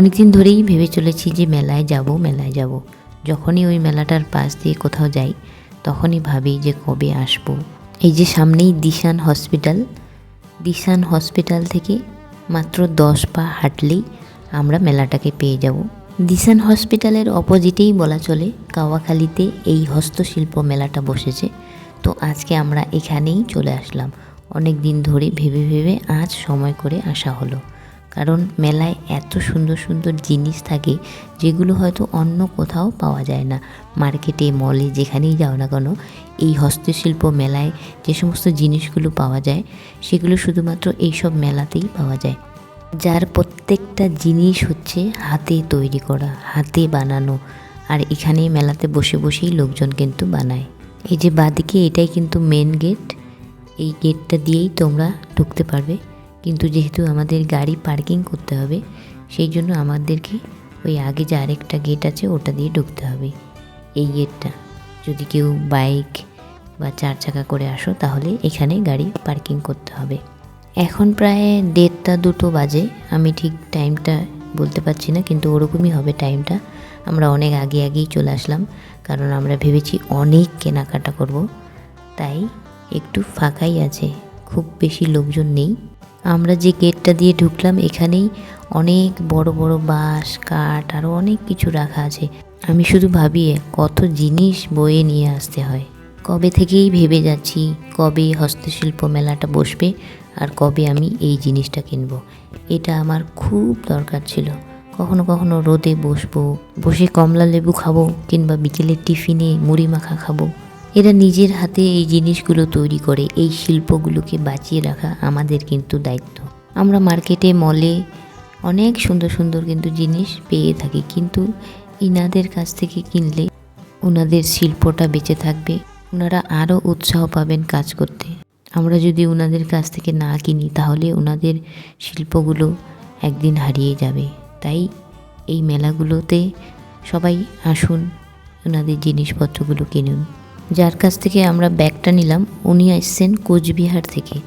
অনেকদিন ধরেই ভেবে চলেছি যে মেলায় যাব মেলায় যাব। যখনই ওই মেলাটার পাশ দিয়ে কোথাও যাই, তখনই ভাবি যে কবে আসব। এই যে সামনেই দিশান হসপিটাল। দিশান হসপিটাল থেকে মাত্র দশ পা হাঁটলেই আমরা মেলাটাকে পেয়ে যাব। দিশান হসপিটালের অপোজিটেই বলা চলে, কাওয়াখালীতে এই হস্তশিল্প মেলাটা বসেছে। তো আজকে আমরা এখানেই চলে আসলাম। অনেক দিন ধরে ভেবে ভেবে আজ সময় করে আসা হলো। কারণ মেলায় এত সুন্দর সুন্দর জিনিস থাকে যেগুলো হয়তো অন্য কোথাও পাওয়া যায় না। মার্কেটে, মলে, যেখানেই যাও না কেন, এই হস্তশিল্প মেলায় যে সমস্ত জিনিসগুলো পাওয়া যায়, সেগুলো শুধুমাত্র এইসব মেলাতেই পাওয়া যায়। যার প্রত্যেকটা জিনিস হচ্ছে হাতে তৈরি করা, হাতে বানানো, আর এখানে মেলাতে বসে বসেই লোকজন কিন্তু বানায়। এই যে বাদিকে এটাই কিন্তু মেন গেট এই গেটটা দিয়েই তোমরা ঢুকতে পারবে। কিন্তু যেহেতু আমাদের গাড়ি পার্কিং করতে হবে, সেই জন্য আমাদেরকে ওই আগে যে আরেকটা গেট আছে, ওটা দিয়ে ঢুকতে হবে। এই গেটটা যদি কেউ বাইক বা চার চাকা করে আসো, তাহলে এখানে গাড়ি পার্কিং করতে হবে। এখন প্রায় দেড়টা দুটো বাজে। আমি ঠিক টাইমটা বলতে পারছি না, কিন্তু ওরকমই হবে টাইমটা আমরা অনেক আগে আগেই চলে আসলাম, কারণ আমরা ভেবেছি অনেক কেনাকাটা করব। তাই একটু ফাঁকাই আছে। খুব বেশি লোকজন নেই। আমরা যে গেটটা দিয়ে ঢুকলাম এখানেই অনেক বড় বড় বাঁশ, কাঠ আরও অনেক কিছু রাখা আছে। আমি শুধু ভাবিয়ে কত জিনিস বয়ে নিয়ে আসতে হয়। কবে থেকেই ভেবে যাচ্ছি কবে হস্তশিল্প মেলাটা বসবে আর কবে আমি এই জিনিসটা কিনবো। এটা আমার খুব দরকার ছিল। কখনো কখনো রোদে বসবো, বসে কমলা লেবু খাব কিংবা বিকেলের টিফিনে মুড়ি মাখা খাব। এরা নিজের হাতে এই জিনিসগুলো তৈরি করে, এই শিল্পগুলোকে বাঁচিয়ে রাখা আমাদের কিন্তু দায়িত্ব। আমরা মার্কেটে, মলে অনেক সুন্দর সুন্দর কিন্তু জিনিস পেয়ে থাকি, কিন্তু ইনাদের কাছ থেকে কিনলে ওনাদের শিল্পটা বেঁচে থাকবে ওনারা আরও উৎসাহ পাবেন কাজ করতে। আমরা যদি ওনাদের কাছ থেকে না কিনি, তাহলে ওনাদের শিল্পগুলো একদিন হারিয়ে যাবে। তাই এই মেলাগুলোতে সবাই আসুন ওনাদের জিনিসপত্রগুলো কিনুন। যার কাছ থেকে আমরা ব্যাগটা নিলাম উনি আসছেন কোচবিহার থেকে।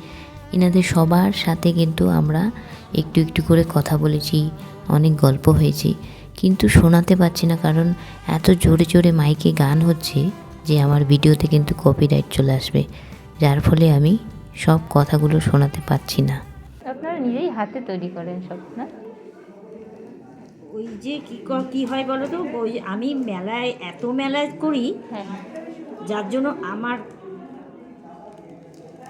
এনাদের সবার সাথে কিন্তু আমরা একটু একটু করে কথা বলেছি অনেক গল্প হয়েছে। কিন্তু শোনাতে পারছি না কারণ এত জোরে জোরে মাইকে গান হচ্ছে যে আমার ভিডিওতে কিন্তু কপিরাইট চলে আসবে। যার ফলে আমি সব কথাগুলো শোনাতে পারছি না। আপনারা নিজেই হাতে তৈরি করেন সব না? ওই যে কি ক- কি হয় বলো তো? ওই আমি মেলায় এত মেলায় করি হ্যাঁ। যার জন্য আমার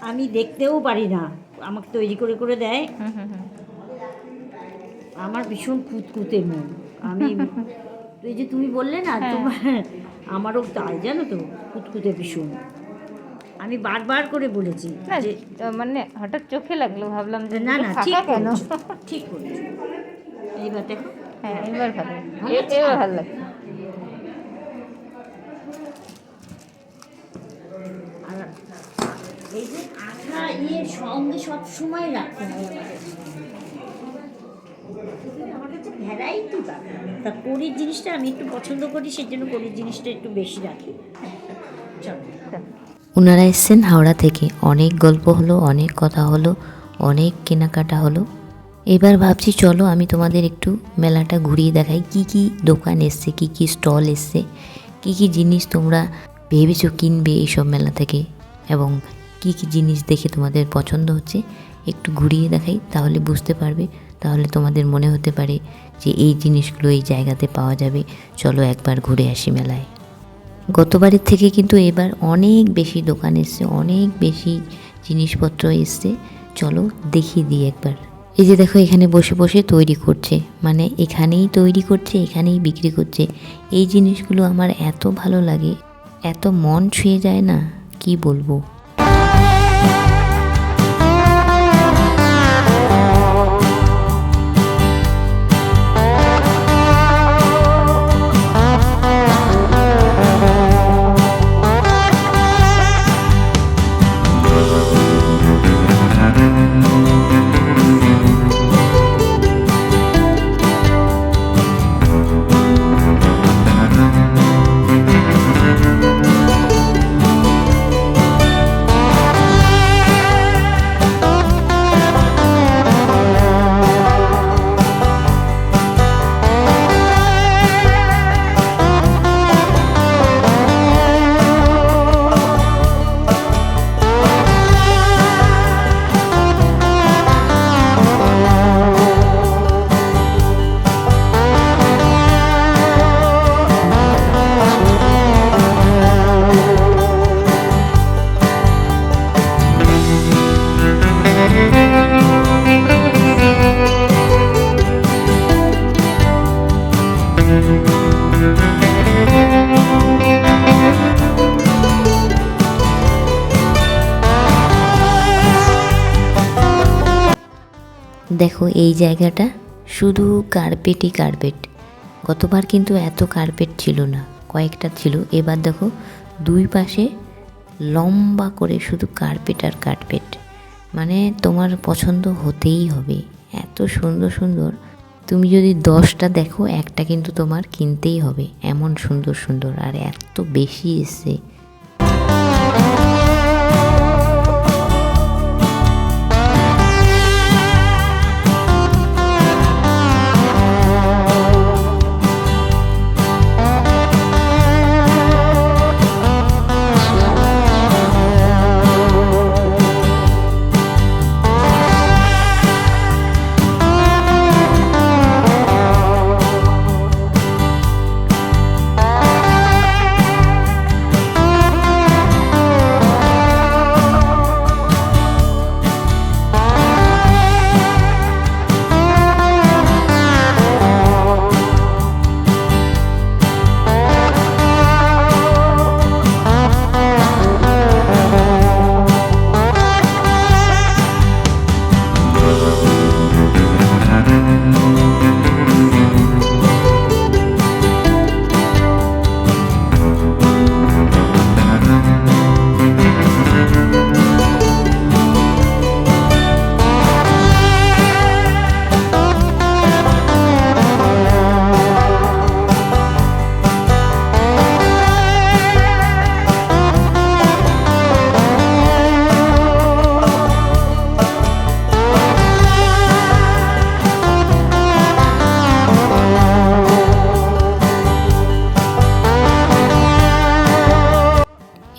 আমি দেখতেও পারি না। আমাকে তৈরি করে করে দেয়। আমার ভীষণ কুতকুতে মন। আমি এই যে তুমি বললে না তোমার আমারও তাই জানো তো কুতকুতে ভীষণ। আমি বারবার করে বলেছি মানে হঠাৎ চোখে লাগল ভাবলাম যে না না ঠিক কেন? ঠিক এইবার দেখো। হ্যাঁ এবার ভালো ভালো এবার ভালো লাগছে। এই যে আঠা ইয়ে সঙ্গে সব সময় রাখতে হয় ভ্যারাইটি তা জিনিসটা আমি একটু পছন্দ করি সেই জন্য করির জিনিসটা একটু বেশি রাখি ওনারা এসছেন হাওড়া থেকে। অনেক গল্প হলো, অনেক কথা হলো, অনেক কেনাকাটা হলো। এবার ভাবছি, চলো আমি তোমাদের একটু মেলাটা ঘুরিয়ে দেখাই। কি কি দোকান এসছে, কি কি স্টল এসছে, কি কি জিনিস তোমরা ভেবেছো কিনবে এইসব মেলা থেকে? এবং কি কি জিনিস দেখে তোমাদের পছন্দ হচ্ছে, একটু ঘুরিয়ে দেখাই, তাহলে বুঝতে পারবে। তাহলে তোমাদের মনে হতে পারে যে এই জিনিসগুলো এই জায়গাতে পাওয়া যাবে। চলো একবার ঘুরে আসি মেলায়। গতবারের থেকে কিন্তু এবার অনেক বেশি দোকান এসছে, অনেক বেশি জিনিসপত্র এসছে। চলো দেখিয়ে দিই একবার। এই যে দেখো, এখানে বসে বসে তৈরি করছে মানে এখানেই তৈরি করছে, এখানেই বিক্রি করছে। এই জিনিসগুলো আমার এত ভালো লাগে, এত মন ছুঁয়ে যায় না, কি বলব? দেখো এই জায়গাটা শুধু কার্পেটই কার্পেট গতবার কিন্তু এত কার্পেট ছিল না, কয়েকটা ছিল। এবার দেখো দুই পাশে লম্বা করে শুধু কার্পেট আর কার্পেট মানে তোমার পছন্দ হতেই হবে। এত সুন্দর সুন্দর। তুমি যদি দশটা দেখো, একটা কিন্তু তোমার কিনতেই হবে। এমন সুন্দর সুন্দর। আর এত বেশি এসছে।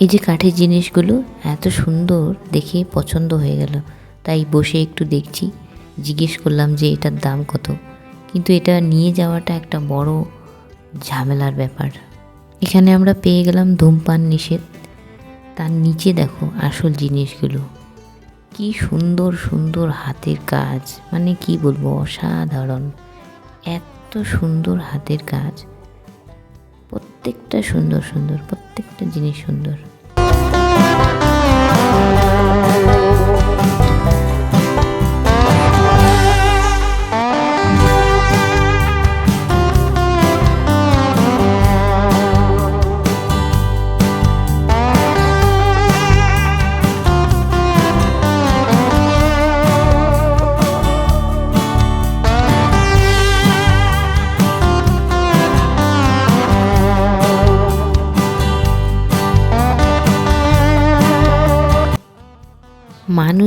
এই যে কাঠের জিনিসগুলো এত সুন্দর দেখে পছন্দ হয়ে গেল। তাই বসে একটু দেখছি, জিজ্ঞেস করলাম যে এটার দাম কত? কিন্তু এটা নিয়ে যাওয়াটা একটা বড় ঝামেলার ব্যাপার। এখানে আমরা পেয়ে গেলাম ধূমপান নিষেধ। তার নিচে দেখো আসল জিনিসগুলো। কি সুন্দর সুন্দর হাতের কাজ। মানে কি বলব, অসাধারণ। এত সুন্দর হাতের কাজ। প্রত্যেকটা সুন্দর সুন্দর, প্রত্যেকটা জিনিস সুন্দর। Música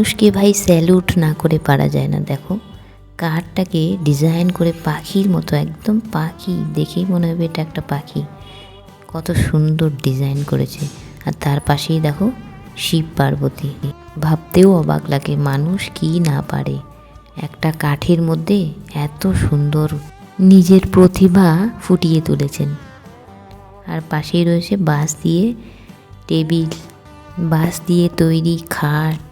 মানুষকে ভাই স্যালুট না করে পারা যায় না, দেখো। কাঠটাকে ডিজাইন করে পাখির মতো, একদম পাখি, দেখেই মনে হবে এটা একটা পাখি। কত সুন্দর ডিজাইন করেছে। আর তার পাশেই দেখো, শিব পার্বতী। ভাবতেও অবাক লাগে, মানুষ কি না পারে? একটা কাঠের মধ্যে এত সুন্দর নিজের প্রতিভা ফুটিয়ে তুলেছেন। আর পাশেই রয়েছে বাঁশ দিয়ে টেবিল। বাঁশ দিয়ে তৈরি খাট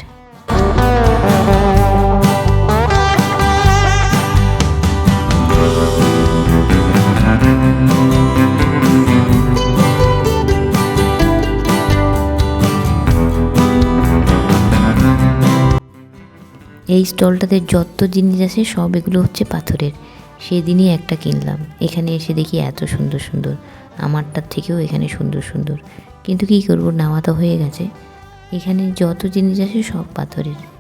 এই স্টলটাতে যত জিনিস আছে, সব এগুলো হচ্ছে পাথরের। সেদিনই একটা কিনলাম। এখানে এসে দেখি এত সুন্দর সুন্দর। আমারটার থেকেও এখানে সুন্দর সুন্দর। কিন্তু কী করব, নেওয়া তো হয়ে গেছে। এখানে যত জিনিস আছে, সব পাথরের।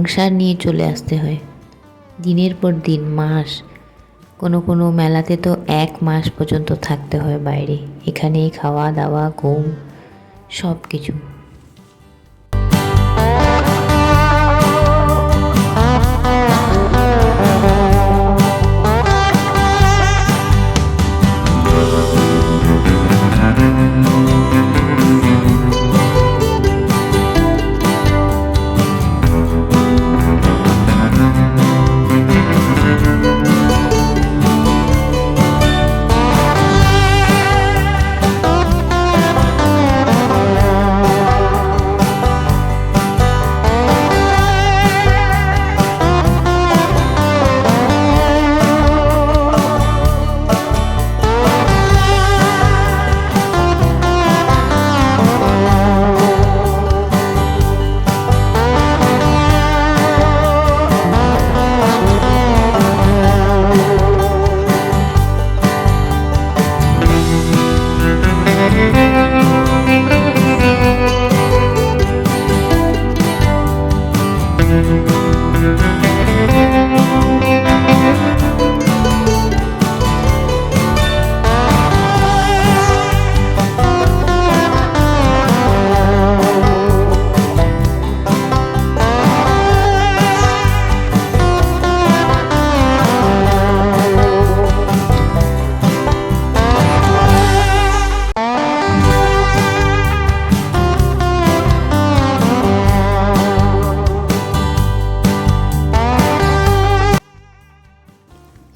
সংসার নিয়ে চলে আসতে হয়। দিনের পর দিন, মাস, কোনো কোনো মেলাতে তো এক মাস পর্যন্ত থাকতে হয় বাইরে। এখানেই খাওয়া দাওয়া, ঘুম সব কিছু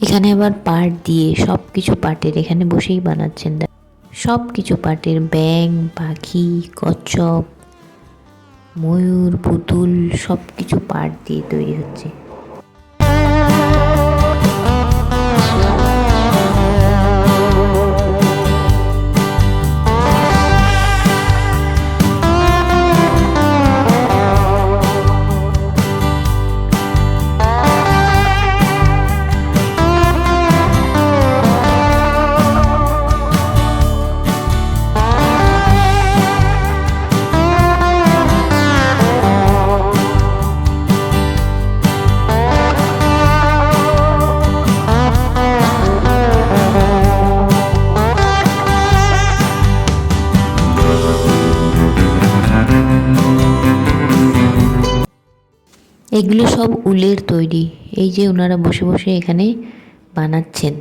এখানে আবার পাট দিয়ে সব কিছু পাটের এখানে বসেই বানাচ্ছেন সব কিছু পাটের ব্যাং পাখি, কচ্ছপ, ময়ূর, পুতুল সব কিছু পাট দিয়ে তৈরি হচ্ছে। এগুলো সব উলের তৈরি। এই যে ওনারা বসে বসে এখানে বানাচ্ছেন।